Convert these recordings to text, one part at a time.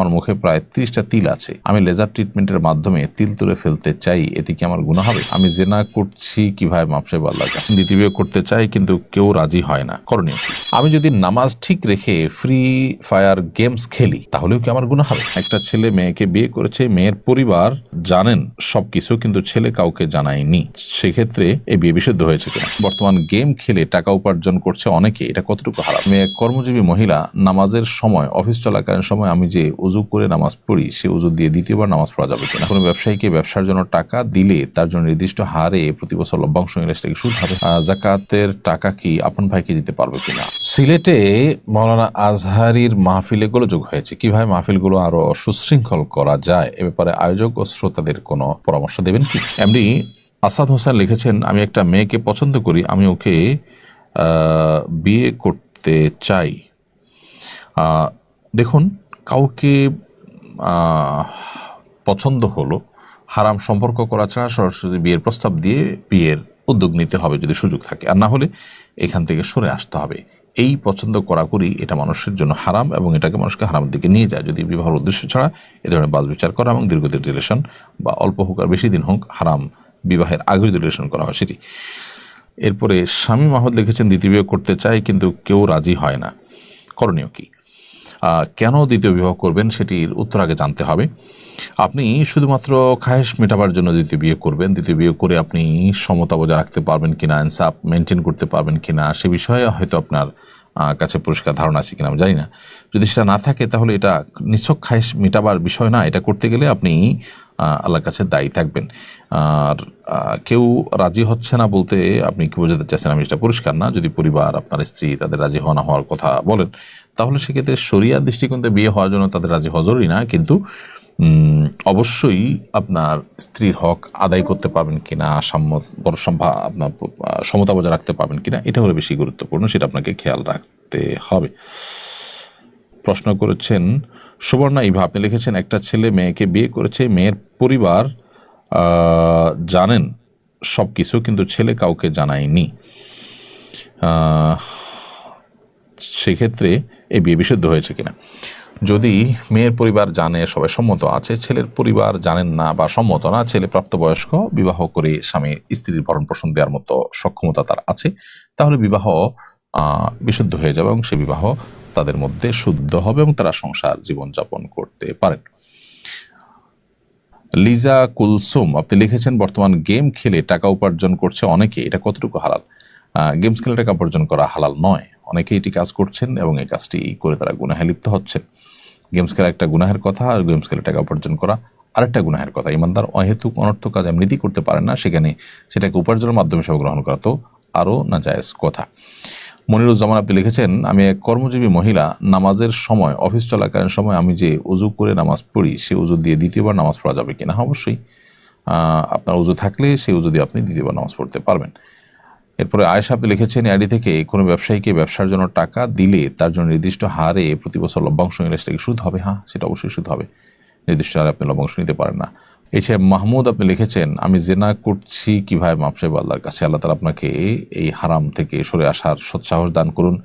আমার মুখে প্রায় ত্রিশটা তিল আছে। আমি লেজার ট্রিটমেন্টের মাধ্যমে তিল তুলে ফেলতে চাই, এতে কি আমার গুণা হবে? আমি জেনা করছি কীভাবে মাপসাইব আল্লাহর কাছে। দ্বিতীয় করতে চাই, কিন্তু কেউ রাজি হয় না। করণীয় আমি যদি নামাজ ঠিক রেখে ফ্রি ফায়ার গেমস খেলি, তাহলেও কি আমার গুণা হবে? একটা ছেলে মেয়েকে বিয়ে করেছে, মেয়ের পরিবার জানেন সবকিছু, কিন্তু ছেলে কাউকে জানায়নি। সেক্ষেত্রে এই বিয়ে বিশুদ্ধ হয়েছে কিনা? বর্তমান গেম খেলে টাকা উপার্জন করছে অনেকে, এটা কতটুকু হারাম? মেয়ে কর্মজীবী মহিলা, নামাজের সময় অফিস চলাকালীন সময় আমি যে উজু করে নামাজ পড়ি, সে উজু দিয়ে দ্বিতীয়বার নামাজ পড়া যাবে কিনা। কোনো ব্যবসায়ীকে ব্যবসার জন্য টাকা দিলে তার জন্য নির্দিষ্ট হারে প্রতি বছর লভ্যাংশ নিলে সেটা কি সুদ হবে। জাকাতের টাকা কি আপন ভাইকে দিতে পারবে কিনা? সিলেটে মৌলানা আজহারির মাহফিলে গোলযোগ হয়েছে। কীভাবে মাহফিলগুলো আরও সুশৃঙ্খল করা যায়? এ ব্যাপারে আয়োজক ও শ্রোতাদের কোনো পরামর্শ দেবেন কি? এমনি আসাদ হোসেন লিখেছেন, আমি একটা মেয়েকে পছন্দ করি, আমি ওকে বিয়ে করতে চাই। দেখুন কাউকে পছন্দ হলো, হারাম সম্পর্ক করা ছাড়া সরাসরি বিয়ের প্রস্তাব দিয়ে বিয়ের উদ্যোগ নিতে হবে যদি সুযোগ থাকে। আর না হলে এখান থেকে সরে আসতে হবে। এই পছন্দ করা করি এটা মানুষের জন্য হারাম এবং এটাকে মানুষকে হারামের দিকে নিয়ে যায়। যদি বিবাহের উদ্দেশ্য ছাড়া এ ধরনের বাস বিচার করা এবং দীর্ঘদিন রিলেশন বা অল্প হোক আর বেশি দিন হোক হারাম বিবাহের আগে যদি রিলেশন করা হয় সেটি। এরপরে স্বামী মাহমুদ লিখেছেন, দ্বিতীয় বিয়ে করতে চাই কিন্তু কেউ রাজি হয় না। করণীয় কি? কেন দ্বিতীয় বিবাহ করবেন সেটির উত্তর আগে জানতে হবে। আপনি শুধুমাত্র খায়েশ মেটাবার জন্য দ্বিতীয় বিয়ে করবেন। দ্বিতীয় বিয়ে করে আপনি সমতা বজায় রাখতে পারবেন কিনা, ইনসাফ মেনটেন করতে পারবেন কিনা, সে বিষয়ে হয়তো আপনার কাছে পরিষ্কার ধারণা আছে কিনা আমি জানি না। যদি সেটা না থাকে তাহলে এটা নিছক খায়েশ মেটাবার বিষয় না, এটা করতে গেলে আপনি আল্লাহর কাছে দায়ী থাকবেন। আর কেউ রাজি হচ্ছে না বলতে আপনি কি বোঝাতে চাচ্ছেন আমি এটা পরিষ্কার না। যদি পরিবার, আপনার স্ত্রী তাদের রাজি হওয়া না হওয়ার কথা বলেন, তাহলে সেক্ষেত্রে শরিয়ার দৃষ্টিকোণ থেকে বিয়ে হওয়ার জন্য তাদের রাজি হওয়া জরুরি না। কিন্তু অবশ্যই আপনার স্ত্রীর হক আদায় করতে পারবেন কিনা সাম্য বড় সম্ভা, আপনার সমতা বজায় রাখতে পারবেন কিনা, এটা হলো বেশি গুরুত্বপূর্ণ, সেটা আপনাকে খেয়াল রাখতে হবে। প্রশ্ন করেছেন সুবর্ণা ইভা আপনি লিখেছেন, একটা ছেলে মেয়েকে বিয়ে করেছে, মেয়ের পরিবার জানেন সব কিছু কিন্তু ছেলে কাউকে জানায়নি। সেক্ষেত্রে এই বিয়ে বিশুদ্ধ হয়েছে কিনা? যদি মেয়ের পরিবার জানে, সবাই সম্মত আছে, ছেলের পরিবার জানেন না বা সম্মত না, ছেলে প্রাপ্তবয়স্ক, বিবাহ করে স্বামী স্ত্রীর ভরণ পোষণ দেওয়ার মতো সক্ষমতা তার আছে, তাহলে বিবাহ বিশুদ্ধ হয়ে যাবে এবং সে বিবাহ তাদের মধ্যে শুদ্ধ হবে এবং তারা সংসার জীবনযাপন করতে পারেন। লিজা কুলসুম, আপনি লিখেছেন, বর্তমান গেম খেলে টাকা উপার্জন করছে অনেকে, এটা কতটুকু হালাল? গেমস খেলে টাকা উপার্জন করা হালাল নয়। অনেকে এটি কাজ করছেন এবং এই কাজটি করে তারা গুনাহে লিপ্ত হচ্ছেন। গেমস খেলা একটা গুনাহের কথা, আর গেমস খেলে টাকা উপার্জন করা আরেকটা গুনাহের কথা। ইমানদার, অহেতুক অনর্থ কাজ এমনিতেই করতে পারেন না, সেখানে সেটাকে উপার্জনের মাধ্যমে সব গ্রহণ করা তো আরও না জায়েজ কথা। মনিরুজ্জামান আপনি লিখেছেন আমি এক কর্মজীবী মহিলা নামাজের সময় অফিস চলাকালীন সময় আমি যে উজু করে নামাজ পড়ি সে উজু দিয়ে দ্বিতীয়বার নামাজ পড়া যাবে কিনা? হ্যাঁ, অবশ্যই। আপনার উজু থাকলে সেই উজু দিয়ে আপনি দ্বিতীয়বার নামাজ পড়তে পারবেন। এরপরে আয়েশা আপনি লিখেছেন আইডি থেকে কোনো ব্যবসায়ীকে ব্যবসার জন্য টাকা দিলে তার জন্য নির্দিষ্ট হারে প্রতি বছর লভ্যাংশ নিলে সেটা কি সুদ হবে। হ্যাঁ সেটা অবশ্যই সুদ হবে। নির্দিষ্ট হারে আপনি লভ্যাংশ নিতে পারেন না। এছাড়া মাহমুদ আপনি লিখেছেন আমি জেনা করছি কীভাবে মাপসাইব আল্লাহর কাছে আল্লাহ তালা আপনাকে এই হারাম থেকে সরে আসার সৎসাহস দান করুন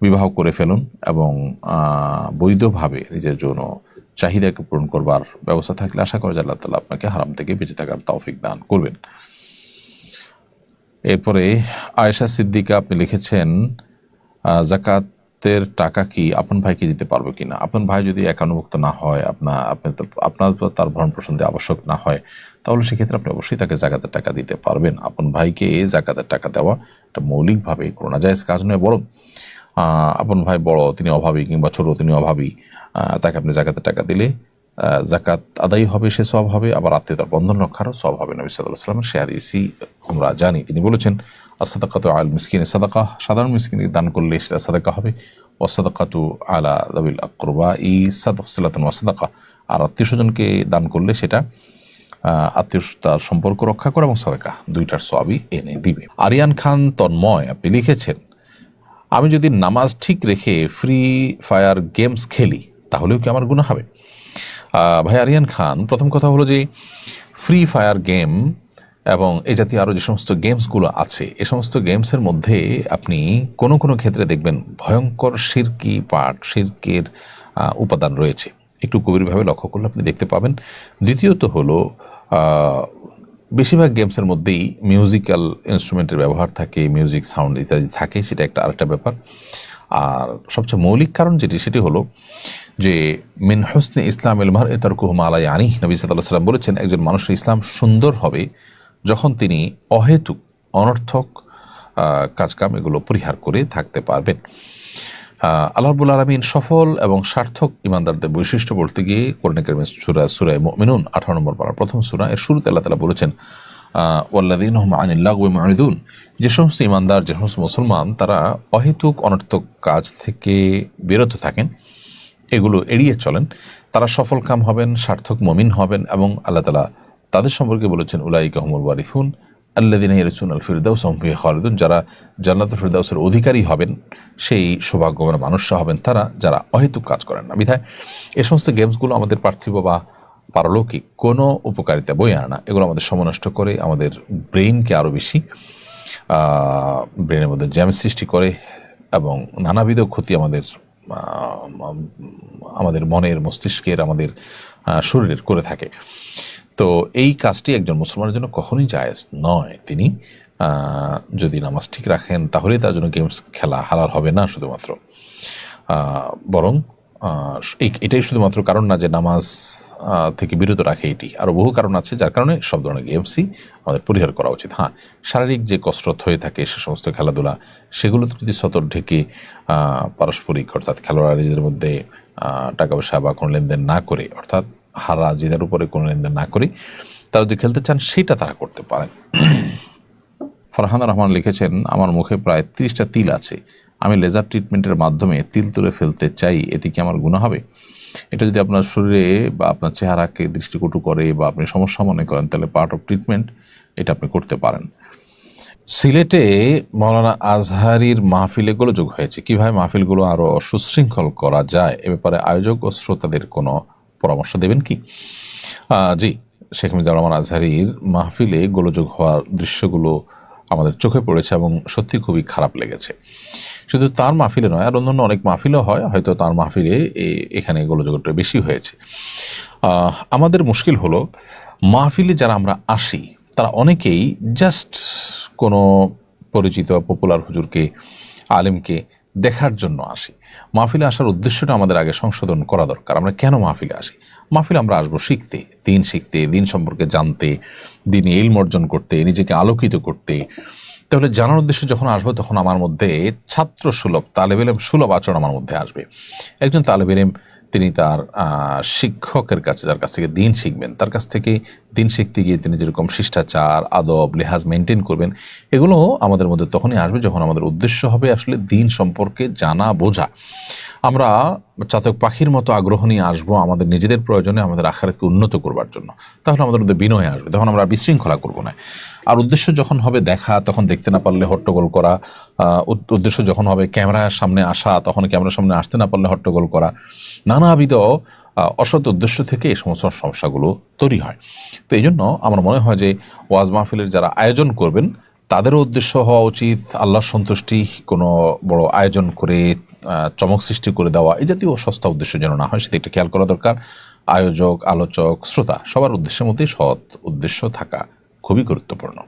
বিবাহ করে ফেলুন এবং বৈধভাবে নিজের জন্য চাহিদাকে পূরণ করবার ব্যবস্থা থাকলে আশা করা যায় আল্লাহ তালা আপনাকে হারাম থেকে বেঁচে থাকার তৌফিক দান করবেন। এরপরে আয়েশা সিদ্দিকা আপনি লিখেছেন আহ, জাকাতের টাকা কি আপন ভাইকে দিতে পারবে কিনা? আপন ভাই যদি একানুভুক্ত না হয় আপনার আপনি আপনার তার ভরণ পোষণ দেওয়া আবশ্যক না হয়, তাহলে সেক্ষেত্রে আপনি অবশ্যই তাকে জাকাতের টাকা দিতে পারবেন। আপন ভাইকে এই জাকাতের টাকা দেওয়া এটা মৌলিকভাবে কোনো না জায়েজ কাজ নয় বড় আপন ভাই বড়, তিনি অভাবী কিংবা ছোট, তিনি অভাবী তাকে আপনি জাকাতের টাকা দিলে জাকাত আদায় হবে, সে সব হবে, আবার আত্মীয়তার বন্ধন রক্ষারও সব হবে। নবী সাল্লাহ সাল্লামের সে হাদিসই আমরা জানি। তিনি বলেছেন আসাদাকাত আল মিসকিন, সাদাকা, সাধারণ মিসকিনকে দান করলে সেটা সাদাকা হবে। ওসাদাকাতু আলা দাবিল আকরবা ই সাদান ওয়াসাদাকা আর আত্মীয় স্বজনকে দান করলে সেটা আত্মীয়তার সম্পর্ক রক্ষা করে এবং সাদাকা। দুইটার সবই এনে দিবে। আরিয়ান খান তন্ময়, আপনি লিখেছেন, আমি যদি নামাজ ঠিক রেখে ফ্রি ফায়ার গেমস খেলি, তাহলেও কি আমার গুণা হবে? ভাই আরিয়ান খান, প্রথম কথা হলো যে ফ্রি ফায়ার গেম এবং এই জাতীয় আরও যে সমস্ত গেমসগুলো আছে, এ সমস্ত গেমসের মধ্যে আপনি কোনো কোনো ক্ষেত্রে দেখবেন ভয়ঙ্কর শিরকি পাঠ শিরকের উপাদান রয়েছে। একটু গভীরভাবে লক্ষ্য করলে আপনি দেখতে পাবেন। দ্বিতীয়ত হলো বেশিরভাগ গেমসের মধ্যেই মিউজিক্যাল ইনস্ট্রুমেন্টের ব্যবহার থাকে মিউজিক সাউন্ড ইত্যাদি থাকে, সেটা একটা আরেকটা ব্যাপার। আর সবচেয়ে মৌলিক কারণ যেটি, সেটি হলো যে, মিন হোসনে ইসলাম এলমার এ তর্কুহম আলাই আনি নবী সাল্লাহ সাল্লাম বলেছেন, একজন মানুষের ইসলাম সুন্দর হবে যখন তিনি অহেতুক অনর্থক কাজকাম এগুলো পরিহার করে থাকতে পারবেন। আহ, আল্লাহ রাব্বুল আলমিন সফল এবং সার্থক ইমানদারদের বৈশিষ্ট্য বলতে গিয়ে কোরআন কারিমের সুরা সুরায় মিনুন আঠারো নম্বর পারা প্রথম সুরা এর শুরুতে আল্লাহ তালা বলেছেন ওয়াল্লাদিন আনিল্লাহ মাহিদুন যে সমস্ত ইমানদার যে সমস্ত মুসলমান তারা অহেতুক অনর্থক কাজ থেকে বিরত থাকেন এগুলো এড়িয়ে চলেন। তারা সফল কাম হবেন সার্থক মমিন হবেন এবং আল্লাহ তালা তাদের সম্পর্কে বলেছেন উলাই কাহমুল ওয়ারিফুন আল্লাদিন ইরসুন আল ফিরদাউস আহমিয়া খালিদুন। যারা জান্নাত ফিরদাউসের অধিকারী হবেন, সেই সৌভাগ্যবান মানুষরা হবেন তারা যারা অহেতুক কাজ করেন না। বিধায় এ সমস্ত গেমসগুলো আমাদের পার্থিব বা পারলৌকিক কোনো উপকারিতা বই আনে না। এগুলো আমাদের সমনষ্ট করে, আমাদের ব্রেইনকে আরও বেশি ব্রেনের মধ্যে জ্যাম সৃষ্টি করে এবং নানাবিধ ক্ষতি আমাদের আমাদের মনের মস্তিষ্কের, আমাদের শরীরের করে থাকে। তো এই কাজটি একজন মুসলমানের জন্য কখনোই জায়েজ নয়। তিনি যদি নামাজ ঠিক রাখেন, তাহলেই তার জন্য গেমস খেলা হালাল হবে না শুধুমাত্র। বরং এটাই শুধুমাত্র কারণ না যে নামাজ থেকে বিরত রাখে এটি। আরও বহু কারণ আছে যার কারণে সব ধরনের গেমসই আমাদের পরিহার করা উচিত। হ্যাঁ শারীরিক যে কসরত হয়ে থাকে সে সমস্ত খেলাধুলা, সেগুলোতে যদি সতর ঢেকে পারস্পরিক অর্থাৎ খেলোয়াড় নিজেদের মধ্যে টাকা পয়সা বা কোনো লেনদেন না করে, অর্থাৎ হারা জিদের উপরে কোনো লেনদেন না করে, তারা যদি খেলতে চান, সেটা তারা করতে পারেন। ফরহান রহমান লিখেছেন, আমার মুখে প্রায় তিরিশটা তিল আছে। আমি লেজার ট্রিটমেন্টের মাধ্যমে তিল তুলে ফেলতে চাই। এতে কি আমার গুণা হবে? এটা যদি আপনার শরীরে বা আপনার চেহারাকে দৃষ্টিকটু করে বা আপনি সমস্যা মনে করেন, তাহলে পার্ট অফ ট্রিটমেন্ট এটা আপনি করতে পারেন। সিলেটে মৌলানা আজহারির মাহফিলে গোলযোগ হয়েছে। কীভাবে মাহফিলগুলো আরও সুশৃঙ্খল করা যায়? এ ব্যাপারে আয়োজক ও শ্রোতাদের কোনো পরামর্শ দেবেন কি? জি, শেখ মুজিবুর রহমান আজহারির মাহফিলে গোলযোগ হওয়ার দৃশ্যগুলো আমাদের চোখে পড়েছে এবং সত্যি খুবই খারাপ লেগেছে। শুধু তার মাহফিলে নয়, আর অন্যান্য অনেক মাহফিলও হয়, হয়তো তার মাহফিলে এখানে গোলযোগটা বেশি হয়েছে। আমাদের মুশকিল হলো, মাহফিলে যারা আমরা আসি, তারা অনেকেই জাস্ট কোনো পরিচিত পপুলার হুজুরকে, আলেমকে দেখার জন্য আসি। মাহফিলে আসার উদ্দেশ্যটা আমাদের আগে সংশোধন করা দরকার। আমরা কেন মাহফিলে আসি? মাহফিলে আমরা আসব শিখতে, দিন শিখতে, দিন সম্পর্কে জানতে, দিন ইলম অর্জন করতে, নিজেকে আলোকিত করতে। তাহলে জানার উদ্দেশ্যে যখন আসব তখন আমার মধ্যে ছাত্র সুলভ তালেবেলেম সুলভ আচরণ আমার মধ্যে আসবে। একজন তালেবেলেম তিনি তার শিক্ষকের কাছে, যার কাছ থেকে দিন শিখবেন, তার কাছ থেকে দিন শিখতে গিয়ে তিনি যেরকম শিষ্টাচার, আদব, লেহাজ মেনটেন করবেন, এগুলো আমাদের মধ্যে তখনই আসবে যখন আমাদের উদ্দেশ্য হবে আসলে দিন সম্পর্কে জানা, বোঝা। আমরা চাতক পাখির মতো আগ্রহ নিয়ে আসব আমাদের নিজেদের প্রয়োজনে আমাদের আখারাতকে উন্নত করবার জন্য। তাহলে আমাদের মধ্যে বিনয় আসবে। তখন আমরা বিশৃঙ্খলা করব না। আর উদ্দেশ্য যখন হবে দেখা, তখন দেখতে না পারলে হট্টগোল করা উদ্দেশ্য যখন হবে ক্যামেরার সামনে আসা, তখন ক্যামেরার সামনে আসতে না পারলে হট্টগোল করা। নানাবিধ অসৎ উদ্দেশ্য থেকে এই সমস্ত সমস্যাগুলো তৈরি হয়। তো এই জন্য আমার মনে হয় যে ওয়াজ মাহফিলের যারা আয়োজন করবেন, তাদেরও উদ্দেশ্য হওয়া উচিত। আল্লাহর সন্তুষ্টি কোনো বড় আয়োজন করে চমক সৃষ্টি করে দেওয়া এই জাতীয় সস্তা উদ্দেশ্য যেন না হয় সেটা একটা খেয়াল করা দরকার। আয়োজক, আলোচক, শ্রোতা, সবার উদ্দেশ্যের মধ্যেই সৎ উদ্দেশ্য থাকা খুবই গুরুত্বপূর্ণ।